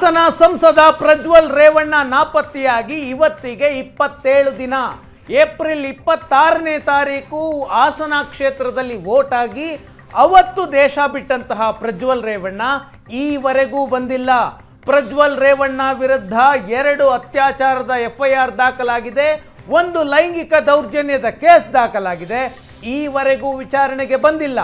ಹಾಸನ ಸಂಸದ ಪ್ರಜ್ವಲ್ ರೇವಣ್ಣ ನಾಪತ್ತೆಯಾಗಿ ಇವತ್ತಿಗೆ ಇಪ್ಪತ್ತೇಳು ದಿನ. ಏಪ್ರಿಲ್ ಇಪ್ಪತ್ತಾರನೇ ತಾರೀಕು ಹಾಸನ ಕ್ಷೇತ್ರದಲ್ಲಿ ವೋಟ್ ಅವತ್ತು ದೇಶ ಬಿಟ್ಟಂತಹ ಪ್ರಜ್ವಲ್ ರೇವಣ್ಣ ಈವರೆಗೂ ಬಂದಿಲ್ಲ. ಪ್ರಜ್ವಲ್ ರೇವಣ್ಣ ವಿರುದ್ಧ ಎರಡು ಅತ್ಯಾಚಾರದ ಎಫ್ಐಆರ್ ದಾಖಲಾಗಿದೆ. ಒಂದು ಲೈಂಗಿಕ ದೌರ್ಜನ್ಯದ ಕೇಸ್ ದಾಖಲಾಗಿದೆ. ಈವರೆಗೂ ವಿಚಾರಣೆಗೆ ಬಂದಿಲ್ಲ.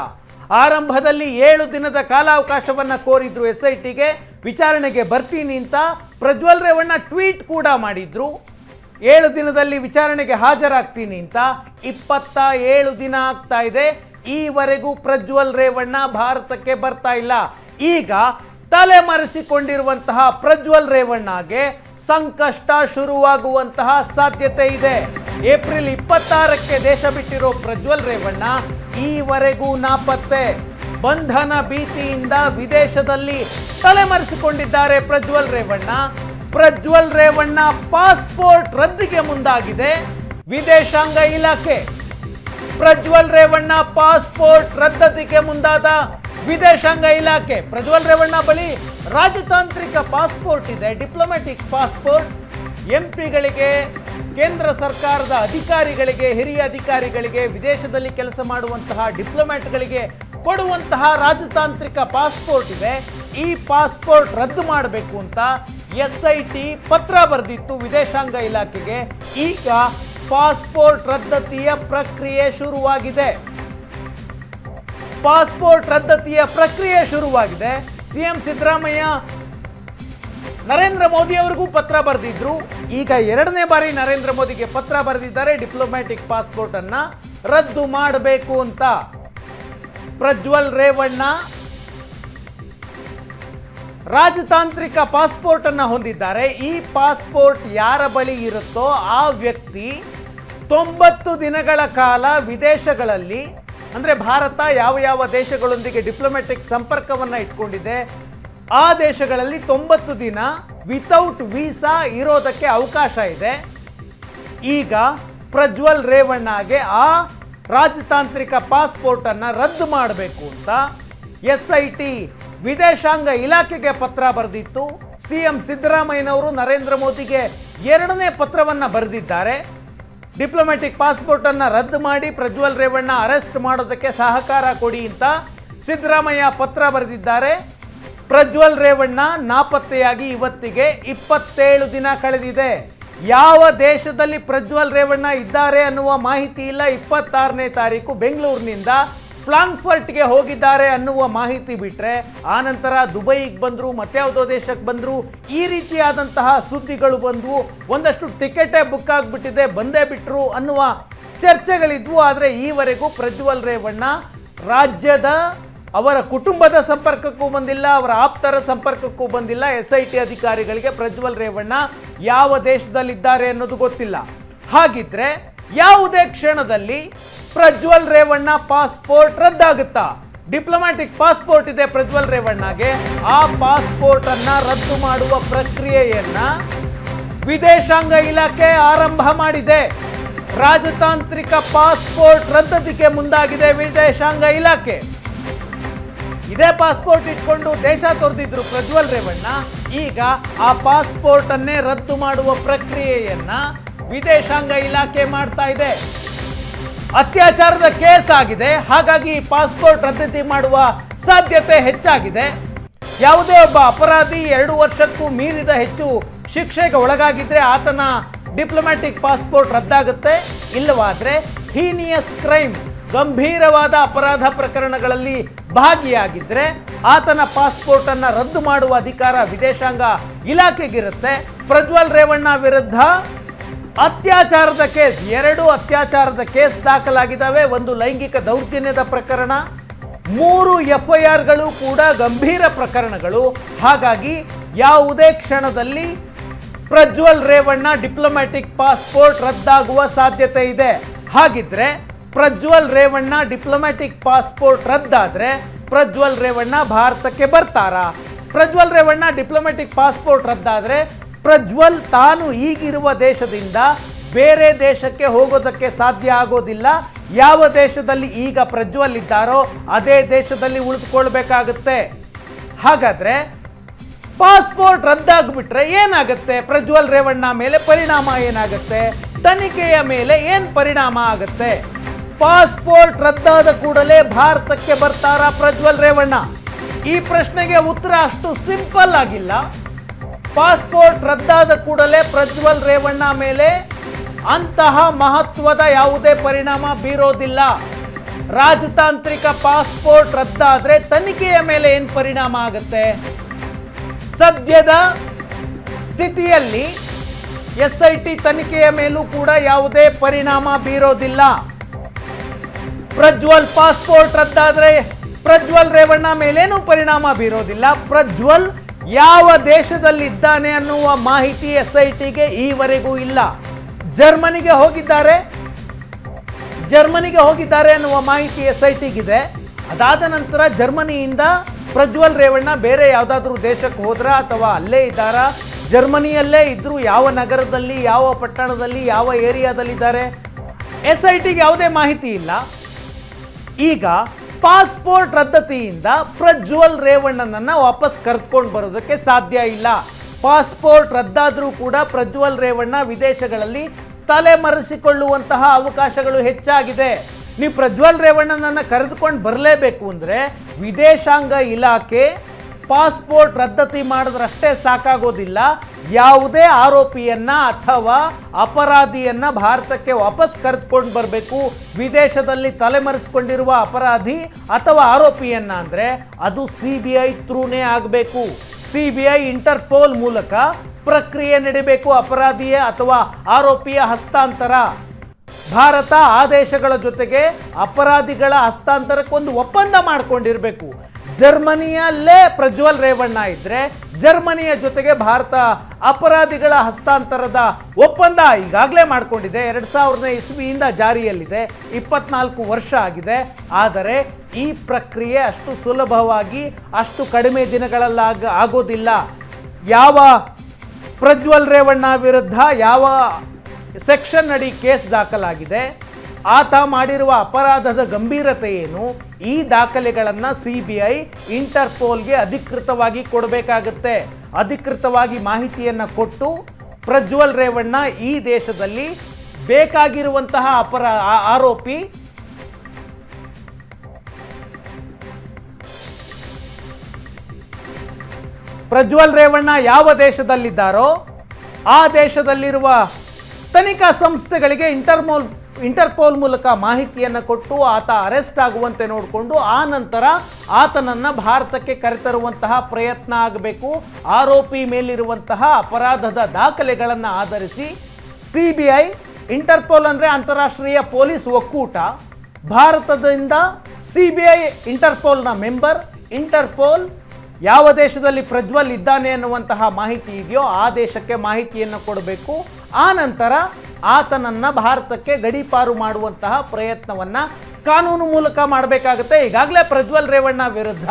ಆರಂಭದಲ್ಲಿ ಏಳು ದಿನದ ಕಾಲಾವಕಾಶವನ್ನು ಕೋರಿದ್ರು ಎಸ್ ಐ ಟಿಗೆ ವಿಚಾರಣೆಗೆ ಬರ್ತೀನಿ ಅಂತ ಪ್ರಜ್ವಲ್ ರೇವಣ್ಣ ಟ್ವೀಟ್ ಕೂಡ ಮಾಡಿದ್ರು. ಏಳು ದಿನದಲ್ಲಿ ವಿಚಾರಣೆಗೆ ಹಾಜರಾಗ್ತೀನಿ ಅಂತ ಇಪ್ಪತ್ತ ಏಳು ದಿನ ಆಗ್ತಾ ಇದೆ. ಈವರೆಗೂ ಪ್ರಜ್ವಲ್ ರೇವಣ್ಣ ಭಾರತಕ್ಕೆ ಬರ್ತಾ ಇಲ್ಲ. ಈಗ ತಲೆಮರೆಸಿಕೊಂಡಿರುವಂತಹ ಪ್ರಜ್ವಲ್ ರೇವಣ್ಣಗೆ ಸಂಕಷ್ಟ ಶುರುವಾಗುವಂತಹ ಸಾಧ್ಯತೆ ಇದೆ. ಏಪ್ರಿಲ್ ಇಪ್ಪತ್ತಾರಕ್ಕೆ ದೇಶ ಬಿಟ್ಟಿರೋ ಪ್ರಜ್ವಲ್ ರೇವಣ್ಣ ಈವರೆಗೂ ನಾಪತ್ತೆ. ಬಂಧನ ಭೀತಿಯಿಂದ ವಿದೇಶದಲ್ಲಿ ತಲೆಮರೆಸಿಕೊಂಡಿದ್ದಾರೆ ಪ್ರಜ್ವಲ್ ರೇವಣ್ಣ. ಪ್ರಜ್ವಲ್ ರೇವಣ್ಣ ಪಾಸ್ಪೋರ್ಟ್ ರದ್ದಿಗೆ ಮುಂದಾಗಿದೆ. ವಿದೇಶಾಂಗ ಇಲಾಖೆ. ಪ್ರಜ್ವಲ್ ರೇವಣ್ಣ ಪಾಸ್ಪೋರ್ಟ್ ರದ್ದತಿಗೆ ಮುಂದಾದ ವಿದೇಶಾಂಗ ಇಲಾಖೆ. ಪ್ರಜ್ವಲ್ ರೇವಣ್ಣ ಬಳಿ ರಾಜತಾಂತ್ರಿಕ ಪಾಸ್ಪೋರ್ಟ್ ಇದೆ, ಡಿಪ್ಲೊಮ್ಯಾಟಿಕ್ ಪಾಸ್ಪೋರ್ಟ್. ಎಂಪಿಗಳಿಗೆ ಕೇಂದ್ರ ಸರ್ಕಾರದ ಅಧಿಕಾರಿಗಳಿಗೆ, ಹಿರಿಯ ಅಧಿಕಾರಿಗಳಿಗೆ, ವಿದೇಶದಲ್ಲಿ ಕೆಲಸ ಮಾಡುವಂತಹ ಡಿಪ್ಲೊಮ್ಯಾಟ್ಗಳಿಗೆ ಕೊಡುವಂತಹ ರಾಜತಾಂತ್ರಿಕ ಪಾಸ್ಪೋರ್ಟ್ ಇದೆ. ಈ ಪಾಸ್ಪೋರ್ಟ್ ರದ್ದು ಮಾಡಬೇಕು ಅಂತ ಎಸ್ ಐ ಟಿ ಪತ್ರ ಬರೆದಿತ್ತು ವಿದೇಶಾಂಗ ಇಲಾಖೆಗೆ. ಈಗ ಪಾಸ್ಪೋರ್ಟ್ ರದ್ದತಿಯ ಪ್ರಕ್ರಿಯೆ ಶುರುವಾಗಿದೆ. ಪಾಸ್ಪೋರ್ಟ್ ರದ್ದತಿಯ ಪ್ರಕ್ರಿಯೆ ಶುರುವಾಗಿದೆ. ಸಿಎಂ ಸಿದ್ದರಾಮಯ್ಯ ನರೇಂದ್ರ ಮೋದಿ ಅವರಿಗೂ ಪತ್ರ ಬರೆದಿದ್ರು. ಈಗ ಎರಡನೇ ಬಾರಿ ನರೇಂದ್ರ ಮೋದಿಗೆ ಪತ್ರ ಬರೆದಿದ್ದಾರೆ. ಡಿಪ್ಲೊಮ್ಯಾಟಿಕ್ ಪಾಸ್ಪೋರ್ಟ್ ಅನ್ನ ರದ್ದು ಮಾಡಬೇಕು ಅಂತ. ಪ್ರಜ್ವಲ್ ರೇವಣ್ಣ ರಾಜತಾಂತ್ರಿಕ ಪಾಸ್ಪೋರ್ಟ್ ಅನ್ನ ಹೊಂದಿದ್ದಾರೆ. ಈ ಪಾಸ್ಪೋರ್ಟ್ ಯಾರ ಬಳಿ ಇರುತ್ತೋ ಆ ವ್ಯಕ್ತಿ ತೊಂಬತ್ತು ದಿನಗಳ ಕಾಲ ವಿದೇಶಗಳಲ್ಲಿ, ಅಂದರೆ ಭಾರತ ಯಾವ ಯಾವ ದೇಶಗಳೊಂದಿಗೆ ಡಿಪ್ಲೊಮ್ಯಾಟಿಕ್ ಸಂಪರ್ಕವನ್ನು ಇಟ್ಕೊಂಡಿದೆ ಆ ದೇಶಗಳಲ್ಲಿ ತೊಂಬತ್ತು ದಿನ ವಿತೌಟ್ ವೀಸಾ ಇರೋದಕ್ಕೆ ಅವಕಾಶ ಇದೆ. ಈಗ ಪ್ರಜ್ವಲ್ ರೇವಣ್ಣಗೆ ಆ ರಾಜತಾಂತ್ರಿಕ ಪಾಸ್ಪೋರ್ಟ್ ಅನ್ನ ರದ್ದು ಮಾಡಬೇಕು ಅಂತ ಎಸ್ ಐ ಟಿ ವಿದೇಶಾಂಗ ಇಲಾಖೆಗೆ ಪತ್ರ ಬರೆದಿತ್ತು. ಸಿ ಎಂ ಸಿದ್ದರಾಮಯ್ಯನವರು ನರೇಂದ್ರ ಮೋದಿಗೆ ಎರಡನೇ ಪತ್ರವನ್ನು ಬರೆದಿದ್ದಾರೆ. ಡಿಪ್ಲೊಮ್ಯಾಟಿಕ್ ಪಾಸ್ಪೋರ್ಟ್ ಅನ್ನ ರದ್ದು ಮಾಡಿ ಪ್ರಜ್ವಲ್ ರೇವಣ್ಣ ಅರೆಸ್ಟ್ ಮಾಡೋದಕ್ಕೆ ಸಹಕಾರ ಕೊಡಿ ಅಂತ ಸಿದ್ದರಾಮಯ್ಯ ಪತ್ರ ಬರೆದಿದ್ದಾರೆ. ಪ್ರಜ್ವಲ್ ರೇವಣ್ಣ ನಾಪತ್ತೆಯಾಗಿ ಇವತ್ತಿಗೆ ಇಪ್ಪತ್ತೇಳು ದಿನ ಕಳೆದಿದೆ. ಯಾವ ದೇಶದಲ್ಲಿ ಪ್ರಜ್ವಲ್ ರೇವಣ್ಣ ಇದ್ದಾರೆ ಅನ್ನುವ ಮಾಹಿತಿ ಇಲ್ಲ. ಇಪ್ಪತ್ತಾರನೇ ತಾರೀಕು ಬೆಂಗಳೂರಿನಿಂದ ಫ್ಲಾಂಕ್ಫರ್ಟ್ಗೆ ಹೋಗಿದ್ದಾರೆ ಅನ್ನುವ ಮಾಹಿತಿ ಬಿಟ್ಟರೆ ಆನಂತರ ದುಬೈಗೆ ಬಂದರು, ಮತ್ಯಾವುದೋ ದೇಶಕ್ಕೆ ಬಂದರು, ಈ ರೀತಿಯಾದಂತಹ ಸುದ್ದಿಗಳು ಬಂದವು ಒಂದಷ್ಟು ಟಿಕೆಟೇ ಬುಕ್ ಆಗಿಬಿಟ್ಟಿದೆ, ಬಂದೇ ಬಿಟ್ಟರು ಅನ್ನುವ ಚರ್ಚೆಗಳಿದ್ವು. ಆದರೆ ಈವರೆಗೂ ಪ್ರಜ್ವಲ್ ರೇವಣ್ಣ ರಾಜ್ಯದ ಅವರ ಕುಟುಂಬದ ಸಂಪರ್ಕಕ್ಕೂ ಬಂದಿಲ್ಲ, ಅವರ ಆಪ್ತರ ಸಂಪರ್ಕಕ್ಕೂ ಬಂದಿಲ್ಲ. ಎಸ್ ಐ ಟಿ ಅಧಿಕಾರಿಗಳಿಗೆ ಪ್ರಜ್ವಲ್ ರೇವಣ್ಣ ಯಾವ ದೇಶದಲ್ಲಿದ್ದಾರೆ ಅನ್ನೋದು ಗೊತ್ತಿಲ್ಲ. ಹಾಗಿದ್ರೆ ಯಾವುದೇ ಕ್ಷಣದಲ್ಲಿ ಪ್ರಜ್ವಲ್ ರೇವಣ್ಣ ಪಾಸ್ಪೋರ್ಟ್ ರದ್ದಾಗುತ್ತಾ? ಡಿಪ್ಲೊಮ್ಯಾಟಿಕ್ ಪಾಸ್ಪೋರ್ಟ್ ಇದೆ ಪ್ರಜ್ವಲ್ ರೇವಣ್ಣಗೆ. ಆ ಪಾಸ್ಪೋರ್ಟ್ ಅನ್ನ ರದ್ದು ಮಾಡುವ ಪ್ರಕ್ರಿಯೆಯನ್ನ ವಿದೇಶಾಂಗ ಇಲಾಖೆ ಆರಂಭ ಮಾಡಿದೆ. ರಾಜತಾಂತ್ರಿಕ ಪಾಸ್ಪೋರ್ಟ್ ರದ್ದತಿಗೆ ಮುಂದಾಗಿದೆ ವಿದೇಶಾಂಗ ಇಲಾಖೆ. ಇದೇ ಪಾಸ್ಪೋರ್ಟ್ ಇಟ್ಕೊಂಡು ದೇಶ ತೊರೆದಿದ್ರು ಪ್ರಜ್ವಲ್ ರೇವಣ್ಣ, ಈಗ ಆ ಪಾಸ್ಪೋರ್ಟ್ ಅನ್ನೇ ರದ್ದು ಮಾಡುವ ಪ್ರಕ್ರಿಯೆಯನ್ನ ವಿದೇಶಾಂಗ ಇಲಾಖೆ ಮಾಡ್ತಾ ಇದೆ. ಅತ್ಯಾಚಾರದ ಕೇಸ್ ಆಗಿದೆ, ಹಾಗಾಗಿ ಪಾಸ್ಪೋರ್ಟ್ ರದ್ದತಿ ಮಾಡುವ ಸಾಧ್ಯತೆ ಹೆಚ್ಚಾಗಿದೆ. ಯಾವುದೇ ಒಬ್ಬ ಅಪರಾಧಿ ಎರಡು ವರ್ಷಕ್ಕೂ ಮೀರಿದ ಹೆಚ್ಚು ಶಿಕ್ಷೆಗೆ ಒಳಗಾಗಿದ್ರೆ ಆತನ ಡಿಪ್ಲೊಮ್ಯಾಟಿಕ್ ಪಾಸ್ಪೋರ್ಟ್ ರದ್ದಾಗುತ್ತೆ. ಇಲ್ಲವಾದ್ರೆ ಹೀನಿಯಸ್ ಕ್ರೈಮ್ ಗಂಭೀರವಾದ ಅಪರಾಧ ಪ್ರಕರಣಗಳಲ್ಲಿ ಭಾಗಿಯಾಗಿದ್ದರೆ ಆತನ ಪಾಸ್ಪೋರ್ಟನ್ನು ರದ್ದು ಮಾಡುವ ಅಧಿಕಾರ ವಿದೇಶಾಂಗ ಇಲಾಖೆಗಿರುತ್ತೆ. ಪ್ರಜ್ವಲ್ ರೇವಣ್ಣ ವಿರುದ್ಧ ಅತ್ಯಾಚಾರದ ಕೇಸ್, ಎರಡು ಅತ್ಯಾಚಾರದ ಕೇಸ್ ದಾಖಲಾಗಿದ್ದಾವೆ. ಒಂದು ಲೈಂಗಿಕ ದೌರ್ಜನ್ಯದ ಪ್ರಕರಣ, ಮೂರು ಎಫ್ ಐ ಆರ್ಗಳು ಕೂಡ ಗಂಭೀರ ಪ್ರಕರಣಗಳು. ಹಾಗಾಗಿ ಯಾವುದೇ ಕ್ಷಣದಲ್ಲಿ ಪ್ರಜ್ವಲ್ ರೇವಣ್ಣ ಡಿಪ್ಲೊಮ್ಯಾಟಿಕ್ ಪಾಸ್ಪೋರ್ಟ್ ರದ್ದಾಗುವ ಸಾಧ್ಯತೆ ಇದೆ. ಹಾಗಿದ್ರೆ ಪ್ರಜ್ವಲ್ ರೇವಣ್ಣ ಡಿಪ್ಲೊಮ್ಯಾಟಿಕ್ ಪಾಸ್ಪೋರ್ಟ್ ರದ್ದಾದರೆ ಪ್ರಜ್ವಲ್ ರೇವಣ್ಣ ಭಾರತಕ್ಕೆ ಬರ್ತಾರಾ? ಪ್ರಜ್ವಲ್ ರೇವಣ್ಣ ಡಿಪ್ಲೊಮ್ಯಾಟಿಕ್ ಪಾಸ್ಪೋರ್ಟ್ ರದ್ದಾದರೆ ಪ್ರಜ್ವಲ್ ತಾನು ಈಗಿರುವ ದೇಶದಿಂದ ಬೇರೆ ದೇಶಕ್ಕೆ ಹೋಗೋದಕ್ಕೆ ಸಾಧ್ಯ ಆಗೋದಿಲ್ಲ. ಯಾವ ದೇಶದಲ್ಲಿ ಈಗ ಪ್ರಜ್ವಲ್ ಇದ್ದಾರೋ ಅದೇ ದೇಶದಲ್ಲಿ ಉಳಿದುಕೊಳ್ಬೇಕಾಗುತ್ತೆ. ಹಾಗಾದ್ರೆ ಪಾಸ್ಪೋರ್ಟ್ ರದ್ದಾಗ್ಬಿಟ್ರೆ ಏನಾಗುತ್ತೆ? ಪ್ರಜ್ವಲ್ ರೇವಣ್ಣ ಮೇಲೆ ಪರಿಣಾಮ ಏನಾಗುತ್ತೆ? ತನಿಖೆಯ ಮೇಲೆ ಏನು ಪರಿಣಾಮ ಆಗುತ್ತೆ? ಪಾಸ್ಪೋರ್ಟ್ ರದ್ದಾದ ಕೂಡಲೇ ಭಾರತಕ್ಕೆ ಬರ್ತಾರ ಪ್ರಜ್ವಲ್ ರೇವಣ್ಣ. ಈ ಪ್ರಶ್ನೆಗೆ ಉತ್ತರ ಅಷ್ಟು ಸಿಂಪಲ್ ಆಗಿಲ್ಲ. ಪಾಸ್ಪೋರ್ಟ್ ರದ್ದಾದ ಕೂಡಲೇ ಪ್ರಜ್ವಲ್ ರೇವಣ್ಣ ಮೇಲೆ ಅಂತಹ ಮಹತ್ವದ ಯಾವುದೇ ಪರಿಣಾಮ ಬೀರೋದಿಲ್ಲ. ರಾಜತಾಂತ್ರಿಕ ಪಾಸ್ಪೋರ್ಟ್ ರದ್ದಾದರೆ ತನಿಖೆಯ ಮೇಲೆ ಏನು ಪರಿಣಾಮ ಆಗುತ್ತೆ? ಸದ್ಯದ ಸ್ಥಿತಿಯಲ್ಲಿ ಎಸ್ ಐ ಟಿ ತನಿಖೆಯ ಮೇಲೂ ಕೂಡ ಯಾವುದೇ ಪರಿಣಾಮ ಬೀರೋದಿಲ್ಲ. ಪ್ರಜ್ವಲ್ ಪಾಸ್ಪೋರ್ಟ್ ರದ್ದಾದ್ರೆ ಪ್ರಜ್ವಲ್ ರೇವಣ್ಣ ಮೇಲೇನೂ ಪರಿಣಾಮ ಬೀರೋದಿಲ್ಲ. ಪ್ರಜ್ವಲ್ ಯಾವ ದೇಶದಲ್ಲಿದ್ದಾನೆ ಅನ್ನುವ ಮಾಹಿತಿ ಎಸ್ ಐ ಟಿಗೆ ಈವರೆಗೂ ಇಲ್ಲ. ಜರ್ಮನಿಗೆ ಹೋಗಿದ್ದಾರೆ. ಜರ್ಮನಿಗೆ ಹೋಗಿದ್ದಾರೆ ಅನ್ನುವ ಮಾಹಿತಿ ಎಸ್ ಐ ಟಿಗಿದೆ ಅದಾದ ನಂತರ ಜರ್ಮನಿಯಿಂದ ಪ್ರಜ್ವಲ್ ರೇವಣ್ಣ ಬೇರೆ ಯಾವುದಾದ್ರೂ ದೇಶಕ್ಕೆ ಹೋದ್ರ ಅಥವಾ ಅಲ್ಲೇ ಇದ್ದಾರಾ? ಜರ್ಮನಿಯಲ್ಲೇ ಇದ್ದರೂ ಯಾವ ನಗರದಲ್ಲಿ, ಯಾವ ಪಟ್ಟಣದಲ್ಲಿ, ಯಾವ ಏರಿಯಾದಲ್ಲಿದ್ದಾರೆ? ಎಸ್ ಐ ಟಿಗೆ ಯಾವುದೇ ಮಾಹಿತಿ ಇಲ್ಲ. ಈಗ ಪಾಸ್ಪೋರ್ಟ್ ರದ್ದತಿಯಿಂದ ಪ್ರಜ್ವಲ್ ರೇವಣ್ಣನನ್ನ ವಾಪಸ್ ಕರೆದುಕೊಂಡು ಬರೋದಕ್ಕೆ ಸಾಧ್ಯ ಇಲ್ಲ. ಪಾಸ್ಪೋರ್ಟ್ ರದ್ದಾದರೂ ಕೂಡ ಪ್ರಜ್ವಲ್ ರೇವಣ್ಣ ವಿದೇಶಗಳಲ್ಲಿ ತಲೆಮರೆಸಿಕೊಳ್ಳುವಂತಹ ಅವಕಾಶಗಳು ಹೆಚ್ಚಾಗಿದೆ. ನೀವು ಪ್ರಜ್ವಲ್ ರೇವಣ್ಣನನ್ನು ಕರೆದುಕೊಂಡು ಬರಲೇಬೇಕು ಅಂದರೆ ವಿದೇಶಾಂಗ ಇಲಾಖೆ ಪಾಸ್ಪೋರ್ಟ್ ರದ್ದತಿ ಮಾಡಿದ್ರಷ್ಟೇ ಸಾಕಾಗೋದಿಲ್ಲ. ಯಾವುದೇ ಆರೋಪಿಯನ್ನ ಅಥವಾ ಅಪರಾಧಿಯನ್ನು ಭಾರತಕ್ಕೆ ವಾಪಸ್ ಕರೆದುಕೊಂಡು ಬರಬೇಕು. ವಿದೇಶದಲ್ಲಿ ತಲೆಮರೆಸಿಕೊಂಡಿರುವ ಅಪರಾಧಿ ಅಥವಾ ಆರೋಪಿಯನ್ನ ಅಂದರೆ ಅದು ಸಿ ಬಿ ಐ ಥ್ರೂನೇ ಆಗಬೇಕು. ಸಿ ಬಿ ಐ, ಇಂಟರ್ಪೋಲ್ ಮೂಲಕ ಪ್ರಕ್ರಿಯೆ ನಡಿಬೇಕು ಅಪರಾಧಿಯ ಅಥವಾ ಆರೋಪಿಯ ಹಸ್ತಾಂತರ. ಭಾರತ ಆದೇಶಗಳ ಜೊತೆಗೆ ಅಪರಾಧಿಗಳ ಹಸ್ತಾಂತರಕ್ಕೊಂದು ಒಪ್ಪಂದ ಮಾಡ್ಕೊಂಡಿರಬೇಕು. ಜರ್ಮನಿಯಲ್ಲೇ ಪ್ರಜ್ವಲ್ ರೇವಣ್ಣ ಇದ್ರೆ ಜರ್ಮನಿಯ ಜೊತೆಗೆ ಭಾರತ ಅಪರಾಧಿಗಳ ಹಸ್ತಾಂತರದ ಒಪ್ಪಂದ ಈಗಾಗಲೇ ಮಾಡಿಕೊಂಡಿದೆ. ಎರಡು ಸಾವಿರದ ಇಸ್ವಿಯಿಂದ ಜಾರಿಯಲ್ಲಿದೆ. ಇಪ್ಪತ್ನಾಲ್ಕು ವರ್ಷ ಆಗಿದೆ. ಆದರೆ ಈ ಪ್ರಕ್ರಿಯೆ ಅಷ್ಟು ಸುಲಭವಾಗಿ, ಅಷ್ಟು ಕಡಿಮೆ ದಿನಗಳಲ್ಲಾಗ ಆಗೋದಿಲ್ಲ. ಯಾವ ಪ್ರಜ್ವಲ್ ರೇವಣ್ಣ ವಿರುದ್ಧ ಯಾವ ಸೆಕ್ಷನ್ ಅಡಿ ಕೇಸ್ ದಾಖಲಾಗಿದೆ. ಆತ ಮಾಡಿರುವ ಅಪರಾಧದ ಗಂಭೀರತೆ ಏನು? ಈ ದಾಖಲೆಗಳನ್ನು ಸಿ ಬಿ ಐ, ಇಂಟರ್ಪೋಲ್ಗೆ ಅಧಿಕೃತವಾಗಿ ಕೊಡಬೇಕಾಗುತ್ತೆ. ಅಧಿಕೃತವಾಗಿ ಮಾಹಿತಿಯನ್ನು ಕೊಟ್ಟು ಪ್ರಜ್ವಲ್ ರೇವಣ್ಣ ಈ ದೇಶದಲ್ಲಿ ಬೇಕಾಗಿರುವಂತಹ ಅಪರ ಆರೋಪಿ ಪ್ರಜ್ವಲ್ ರೇವಣ್ಣ ಯಾವ ದೇಶದಲ್ಲಿದ್ದಾರೋ ಆ ದೇಶದಲ್ಲಿರುವ ತನಿಖಾ ಸಂಸ್ಥೆಗಳಿಗೆ ಇಂಟರ್ಮೋಲ್ ಇಂಟರ್ಪೋಲ್ ಮೂಲಕ ಮಾಹಿತಿಯನ್ನು ಕೊಟ್ಟು ಆತ ಅರೆಸ್ಟ್ ಆಗುವಂತೆ ನೋಡಿಕೊಂಡು ಆ ನಂತರ ಆತನನ್ನು ಭಾರತಕ್ಕೆ ಕರೆತರುವಂತಹ ಪ್ರಯತ್ನ ಆಗಬೇಕು. ಆರೋಪಿ ಮೇಲಿರುವಂತಹ ಅಪರಾಧದ ದಾಖಲೆಗಳನ್ನು ಆಧರಿಸಿ ಸಿ ಬಿ ಐ ಇಂಟರ್ಪೋಲ್ ಅಂದರೆ ಅಂತಾರಾಷ್ಟ್ರೀಯ ಪೊಲೀಸ್ ಒಕ್ಕೂಟ, ಭಾರತದಿಂದ ಸಿ ಬಿ ಐ ಇಂಟರ್ಪೋಲ್ನ ಮೆಂಬರ್, ಇಂಟರ್ಪೋಲ್ ಯಾವ ದೇಶದಲ್ಲಿ ಪ್ರಜ್ವಲ್ ಇದ್ದಾನೆ ಅನ್ನುವಂತಹ ಮಾಹಿತಿ ಇದೆಯೋ ಆ ದೇಶಕ್ಕೆ ಮಾಹಿತಿಯನ್ನು ಕೊಡಬೇಕು. ಆ ನಂತರ ಆತನನ್ನ ಭಾರತಕ್ಕೆ ಗಡೀಪಾರು ಮಾಡುವಂತಹ ಪ್ರಯತ್ನವನ್ನ ಕಾನೂನು ಮೂಲಕ ಮಾಡಬೇಕಾಗುತ್ತೆ. ಈಗಾಗಲೇ ಪ್ರಜ್ವಲ್ ರೇವಣ್ಣ ವಿರುದ್ಧ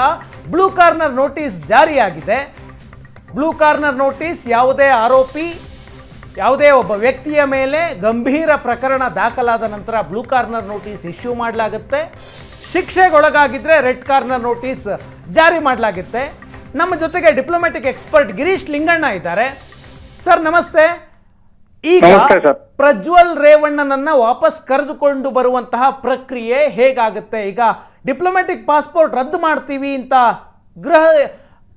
ಬ್ಲೂ ಕಾರ್ನರ್ ನೋಟಿಸ್ ಜಾರಿಯಾಗಿದೆ. ಬ್ಲೂ ಕಾರ್ನರ್ ನೋಟಿಸ್ ಯಾವುದೇ ಆರೋಪಿ, ಯಾವುದೇ ಒಬ್ಬ ವ್ಯಕ್ತಿಯ ಮೇಲೆ ಗಂಭೀರ ಪ್ರಕರಣ ದಾಖಲಾದ ನಂತರ ಬ್ಲೂ ಕಾರ್ನರ್ ನೋಟಿಸ್ ಇಶ್ಯೂ ಮಾಡಲಾಗುತ್ತೆ. ಶಿಕ್ಷೆಗೊಳಗಾಗಿದ್ದರೆ ರೆಡ್ ಕಾರ್ನರ್ ನೋಟಿಸ್ ಜಾರಿ ಮಾಡಲಾಗುತ್ತೆ. ನಮ್ಮ ಜೊತೆಗೆ ಡಿಪ್ಲೊಮ್ಯಾಟಿಕ್ ಎಕ್ಸ್ಪರ್ಟ್ ಗಿರೀಶ್ ಲಿಂಗಣ್ಣ ಇದ್ದಾರೆ. ಸರ್, ನಮಸ್ತೆ. ಈಗ ಪ್ರಜ್ವಲ್ ರೇವಣ್ಣನನ್ನ ವಾಪಸ್ ಕರೆದುಕೊಂಡು ಬರುವಂತಹ ಪ್ರಕ್ರಿಯೆ ಹೇಗಾಗುತ್ತೆ? ಈಗ ಡಿಪ್ಲೊಮ್ಯಾಟಿಕ್ ಪಾಸ್ಪೋರ್ಟ್ ರದ್ದು ಮಾಡ್ತೀವಿ ಅಂತ ಗೃಹ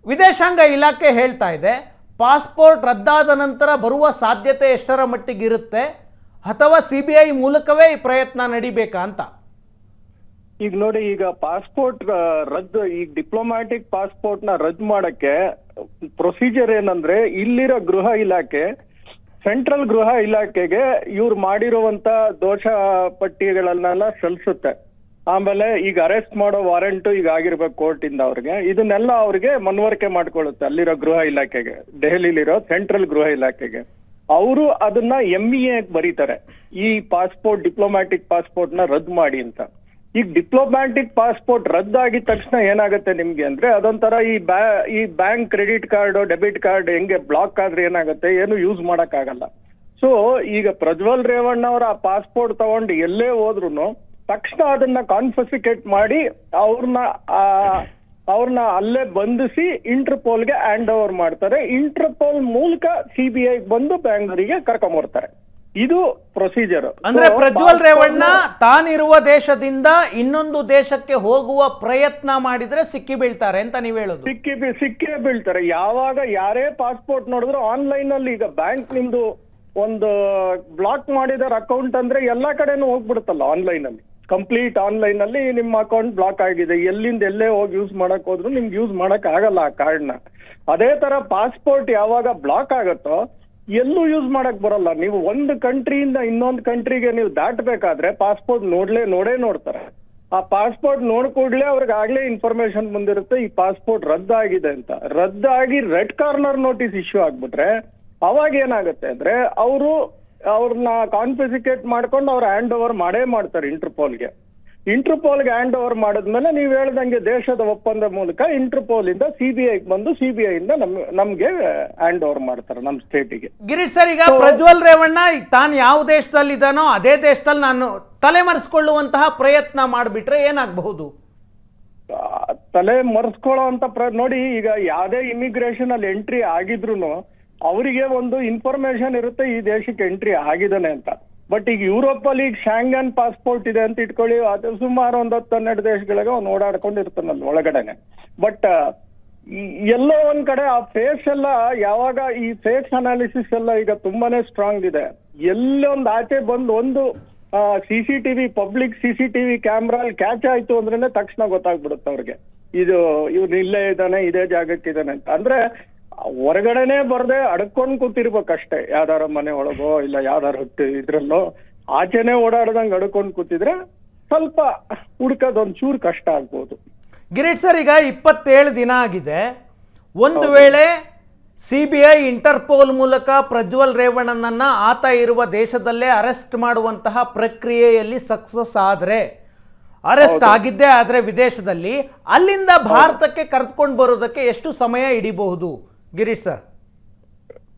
ವಿದೇಶಾಂಗ ಇಲಾಖೆ ಹೇಳ್ತಾ ಇದೆ. ಪಾಸ್ಪೋರ್ಟ್ ರದ್ದಾದ ನಂತರ ಬರುವ ಸಾಧ್ಯತೆ ಎಷ್ಟರ ಮಟ್ಟಿಗೆ ಇರುತ್ತೆ? ಅಥವಾ ಸಿ ಬಿ ಐ ಮೂಲಕವೇ ಈ ಪ್ರಯತ್ನ ನಡಿಬೇಕಾ ಅಂತ? ಈಗ ನೋಡಿ ಈಗ ಪಾಸ್ಪೋರ್ಟ್ ರದ್ದು ಈಗ ಡಿಪ್ಲೊಮ್ಯಾಟಿಕ್ ಪಾಸ್ಪೋರ್ಟ್ನ ರದ್ದು ಮಾಡಕ್ಕೆ ಪ್ರೊಸೀಜರ್ ಏನಂದ್ರೆ ಇಲ್ಲಿರೋ ಗೃಹ ಇಲಾಖೆ ಸೆಂಟ್ರಲ್ ಗೃಹ ಇಲಾಖೆಗೆ ಇವ್ರು ಮಾಡಿರುವಂತ ದೋಷ ಪಟ್ಟಿಗಳನ್ನೆಲ್ಲ ಸಲ್ಲಿಸುತ್ತೆ. ಆಮೇಲೆ ಈಗ ಅರೆಸ್ಟ್ ಮಾಡೋ ವಾರೆಂಟ್ ಈಗ ಆಗಿರ್ಬೇಕು ಕೋರ್ಟ್ ಇಂದ ಅವ್ರಿಗೆ. ಇದನ್ನೆಲ್ಲ ಅವ್ರಿಗೆ ಮನವರಿಕೆ ಮಾಡ್ಕೊಳ್ಳುತ್ತೆ ಅಲ್ಲಿರೋ ಗೃಹ ಇಲಾಖೆಗೆ, ದೆಹಲಿಲಿರೋ ಸೆಂಟ್ರಲ್ ಗೃಹ ಇಲಾಖೆಗೆ. ಅವರು ಅದನ್ನ ಎಂ ಇ ಬರೀತಾರೆ. ಈ ಪಾಸ್ಪೋರ್ಟ್ ಡಿಪ್ಲೊಮ್ಯಾಟಿಕ್ ಪಾಸ್ಪೋರ್ಟ್ನ ರದ್ದು ಮಾಡಿ ಅಂತ. ಈಗ ಡಿಪ್ಲೊಮ್ಯಾಟಿಕ್ ಪಾಸ್ಪೋರ್ಟ್ ರದ್ದಾಗಿದ ತಕ್ಷಣ ಏನಾಗುತ್ತೆ ನಿಮ್ಗೆ ಅಂದ್ರೆ ಅದೊಂಥರ ಈ ಬ್ಯಾ, ಈ bank credit card, debit card ಹೆಂಗೆ ಬ್ಲಾಕ್ ಆದ್ರೆ ಏನಾಗುತ್ತೆ? ಏನು ಯೂಸ್ ಮಾಡೋಕ್ಕಾಗಲ್ಲ. ಸೊ ಈಗ ಪ್ರಜ್ವಲ್ ರೇವಣ್ಣ ಅವರ ಆ ಪಾಸ್ಪೋರ್ಟ್ ತಗೊಂಡು ಎಲ್ಲೇ ಹೋದ್ರು ತಕ್ಷಣ ಅದನ್ನ ಕಾನ್ಫಸಿಕೇಟ್ ಮಾಡಿ ಅವ್ರನ್ನ ಅವ್ರನ್ನ ಅಲ್ಲೇ ಬಂಧಿಸಿ ಇಂಟರ್ಪೋಲ್ಗೆ ಹ್ಯಾಂಡ್ ಓವರ್ ಮಾಡ್ತಾರೆ. ಇಂಟರ್ಪೋಲ್ ಮೂಲಕ ಸಿಬಿಐ ಬಂದು ಬ್ಯಾಂಗ್ಳೂರಿಗೆ ಕರ್ಕೊಂಬರ್ತಾರೆ. ಇದು ಪ್ರೊಸೀಜರ್ ಅಂದ್ರೆ ಪ್ರಜ್ವಲ್ ರೇವಣ್ಣ ತಾನಿರುವ ದೇಶದಿಂದ ಇನ್ನೊಂದು ದೇಶಕ್ಕೆ ಹೋಗುವ ಪ್ರಯತ್ನ ಮಾಡಿದ್ರೆ ಸಿಕ್ಕಿ ಬೀಳ್ತಾರೆ ಅಂತ ನೀವು ಹೇಳೋದು. ಸಿಕ್ಕಿ ಸಿಕ್ಕೇ ಬೀಳ್ತಾರೆ. ಯಾವಾಗ ಯಾರೇ ಪಾಸ್ಪೋರ್ಟ್ ನೋಡಿದ್ರು ಆನ್ಲೈನ್ ಅಲ್ಲಿ ಈಗ ಬ್ಯಾಂಕ್ ನಿಮ್ದು ಒಂದು ಬ್ಲಾಕ್ ಮಾಡಿದಾರ ಅಕೌಂಟ್ ಅಂದ್ರೆ ಎಲ್ಲಾ ಕಡೆನೂ ಹೋಗ್ಬಿಡುತ್ತಲ್ಲ ಆನ್ಲೈನ್ ಅಲ್ಲಿ. ಕಂಪ್ಲೀಟ್ ಆನ್ಲೈನ್ ಅಲ್ಲಿ ನಿಮ್ಮ ಅಕೌಂಟ್ ಬ್ಲಾಕ್ ಆಗಿದೆ. ಎಲ್ಲಿಂದ ಎಲ್ಲೇ ಹೋಗಿ ಯೂಸ್ ಮಾಡಕ್ ಹೋದ್ರು ನಿಮ್ಗೆ ಯೂಸ್ ಮಾಡಕ್ ಆಗಲ್ಲ ಆ ಕಾರ್ಡ್ನ ಅದೇ ತರ ಪಾಸ್ಪೋರ್ಟ್ ಯಾವಾಗ ಬ್ಲಾಕ್ ಆಗತ್ತೋ ಎಲ್ಲೂ ಯೂಸ್ ಮಾಡಕ್ ಬರಲ್ಲ. ನೀವು ಒಂದು ಕಂಟ್ರಿಯಿಂದ ಇನ್ನೊಂದು ಕಂಟ್ರಿಗೆ ನೀವು ದಾಟಬೇಕಾದ್ರೆ ಪಾಸ್ಪೋರ್ಟ್ ನೋಡ್ಲೇ, ನೋಡೇ ನೋಡ್ತಾರೆ. ಆ ಪಾಸ್ಪೋರ್ಟ್ ನೋಡ್ಕೊಡ್ಲೆ ಅವ್ರಿಗೆ ಆಗ್ಲೇ ಇನ್ಫಾರ್ಮೇಶನ್ ಬಂದಿರುತ್ತೆ, ಈ ಪಾಸ್ಪೋರ್ಟ್ ರದ್ದಾಗಿದೆ ಅಂತ. ರದ್ದಾಗಿ ರೆಡ್ ಕಾರ್ನರ್ ನೋಟಿಸ್ ಇಶ್ಯೂ ಆಗ್ಬಿಟ್ರೆ, ಅವಾಗ ಏನಾಗುತ್ತೆ ಅಂದ್ರೆ, ಅವರು ಅವ್ರನ್ನ ಕಾನ್ಫಿಸಿಕೇಟ್ ಮಾಡ್ಕೊಂಡು ಅವ್ರ ಹ್ಯಾಂಡ್ ಓವರ್ ಮಾಡೇ ಮಾಡ್ತಾರೆ ಇಂಟರ್ಪೋಲ್ಗೆ ಇಂಟರ್ಪೋಲ್ಗೆ ಹ್ಯಾಂಡ್ ಓವರ್ ಮಾಡಿದ್ಮೇಲೆ ನೀವು ಹೇಳ್ದಂಗೆ ದೇಶದ ಒಪ್ಪಂದ ಮೂಲಕ ಇಂಟರ್ಪೋಲ್ ಇಂದ ಸಿಬಿಐ ಬಂದು ಸಿಬಿಐ ಇಂದ ನಮ್ ನಮ್ಗೆ ಹ್ಯಾಂಡ್ ಓವರ್ ಮಾಡ್ತಾರೆ ನಮ್ಮ ಸ್ಟೇಟಿಗೆ ಗಿರೀಶ್ ಸರ್ ಈಗ ಪ್ರಜ್ವಲ್ ರೇವಣ್ಣ ಈಗ ತಾನು ಯಾವ ದೇಶದಲ್ಲಿ ಇದ್ದಾನೋ ಅದೇ ದೇಶದಲ್ಲಿ ನಾನು ತಲೆಮರೆಸ್ಕೊಳ್ಳುವಂತಹ ಪ್ರಯತ್ನ ಮಾಡಿಬಿಟ್ರೆ ಏನಾಗಬಹುದು? ತಲೆ ಮರೆಸ್ಕೊಳ್ಳೋ ಅಂತ ಪ್ರ ನೋಡಿ ಈಗ ಯಾವ್ದೇ ಇಮಿಗ್ರೇಷನ್ ಅಲ್ಲಿ ಎಂಟ್ರಿ ಆಗಿದ್ರು ಅವರಿಗೆ ಒಂದು ಇನ್ಫಾರ್ಮೇಶನ್ ಇರುತ್ತೆ ಈ ದೇಶಕ್ಕೆ ಎಂಟ್ರಿ ಆಗಿದ್ದಾನೆ ಅಂತ. ಬಟ್ ಈಗ ಯುರೋಪ್ ಅಲ್ಲಿ ಈಗ ಶಾಂಗನ್ ಪಾಸ್ಪೋರ್ಟ್ ಇದೆ ಅಂತ ಇಟ್ಕೊಳ್ಳಿ, ಅದು ಸುಮಾರು ಒಂದ್ ಹತ್ತು ಹನ್ನೆರಡು ದೇಶಗಳಿಗೆ ಅವ್ನು ಓಡಾಡ್ಕೊಂಡಿರ್ತಾನಲ್ಲ ಒಳಗಡೆನೆ. ಬಟ್ ಎಲ್ಲೋ ಒಂದ್ ಕಡೆ ಆ ಫೇಸ್ ಎಲ್ಲ ಯಾವಾಗ ಈ ಫೇಸ್ ಅನಾಲಿಸಿಸ್ ಎಲ್ಲ ಈಗ ತುಂಬಾನೇ ಸ್ಟ್ರಾಂಗ್ ಇದೆ. ಎಲ್ಲೊಂದು ಆಚೆ ಬಂದು ಒಂದು C C TV public C C camera catch ಆಯ್ತು ಅಂದ್ರೆ ತಕ್ಷಣ ಗೊತ್ತಾಗ್ಬಿಡುತ್ತೆ ಅವ್ರಿಗೆ. ಇದು ಇವ್ನು ಇಲ್ಲೇ ಇದ್ದಾನೆ, ಇದೇ ಜಾಗಕ್ಕೆ ಇದ್ದಾನೆ ಅಂತ. ಅಂದ್ರೆ ಹೊರಗಡೆನೆ ಬರ್ದೆ ಅಡ್ಕೊಂಡ್ ಕೂತಿರ್ಬೇಕಷ್ಟೇ. ಯಾವ್ದಾರ ಮನೆ ಒಳಗೋ ಇಲ್ಲ ಯಾವ್ದಾರ ಹೊತ್ತು ಇದ್ರಲ್ಲೋ ಆಚೆನೆ ಓಡಾಡ್ದಂಗ್ ಅಡ್ಕೊಂಡ್ ಕೂತಿದ್ರೆ ಸ್ವಲ್ಪ ಹುಡ್ಕೋದೊಂದ್ ಒಂಚೂರು ಕಷ್ಟ ಆಗ್ಬೋದು. ಗಿರೀಶ್ ಸರ್ ಈಗ ಇಪ್ಪತ್ತೇಳು ದಿನ ಆಗಿದೆ. ಒಂದು ವೇಳೆ ಸಿ ಬಿ ಐ ಇಂಟರ್ಪೋಲ್ ಮೂಲಕ ಪ್ರಜ್ವಲ್ ರೇವಣ್ಣನನ್ನ ಆತ ಇರುವ ದೇಶದಲ್ಲೇ ಅರೆಸ್ಟ್ ಮಾಡುವಂತಹ ಪ್ರಕ್ರಿಯೆಯಲ್ಲಿ ಸಕ್ಸಸ್ ಆದರೆ ಅರೆಸ್ಟ್ ಆಗಿದ್ದೇ ಆದರೆ ವಿದೇಶದಲ್ಲಿ ಅಲ್ಲಿಂದ ಭಾರತಕ್ಕೆ ಕರೆದುಕೊಂಡು ಬರೋದಕ್ಕೆ ಎಷ್ಟು ಸಮಯ ಹಿಡಿಬಹುದು? ಗಿರೀಶ್ ಸರ್.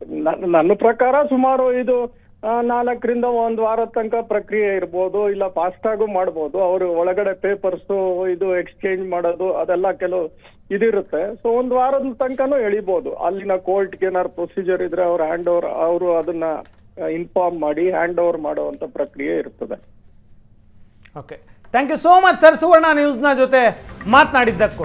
ನನ್- ನನ್ನ ಪ್ರಕಾರ ಸುಮಾರು ಇದು ನಾಲ್ಕರಿಂದ ಒಂದ್ ವಾರದ ತನಕ ಪ್ರಕ್ರಿಯೆ ಇರ್ಬೋದು ಇಲ್ಲ ಫಾಸ್ಟ್ ಆಗು ಮಾಡ್ಬೋದು. ಅವರು ಒಳಗಡೆ ಪೇಪರ್ಸ್ ಇದು ಎಕ್ಸ್ಚೇಂಜ್ ಮಾಡೋದು ಅದೆಲ್ಲ ಕೆಲವು ಇದಿರುತ್ತೆ. ಸೊ ಒಂದ್ ವಾರದ ತನಕನೂ ಎಳಿಬೋದು. ಅಲ್ಲಿನ ಕೋರ್ಟ್ಗೆ ಏನಾದ್ರು ಪ್ರೊಸೀಜರ್ ಇದ್ರೆ ಅವ್ರು ಹ್ಯಾಂಡ್ ಓವರ್ ಅವರು ಅದನ್ನ ಇನ್ಫಾರ್ಮ್ ಮಾಡಿ ಹ್ಯಾಂಡ್ ಓವರ್ ಮಾಡುವಂತ ಪ್ರಕ್ರಿಯೆ ಇರ್ತದೆ. Okay thank you so much sir Suvarna ನ್ಯೂಸ್ನ ಜೊತೆ ಮಾತನಾಡಿದ್ದಕ್ಕೂ.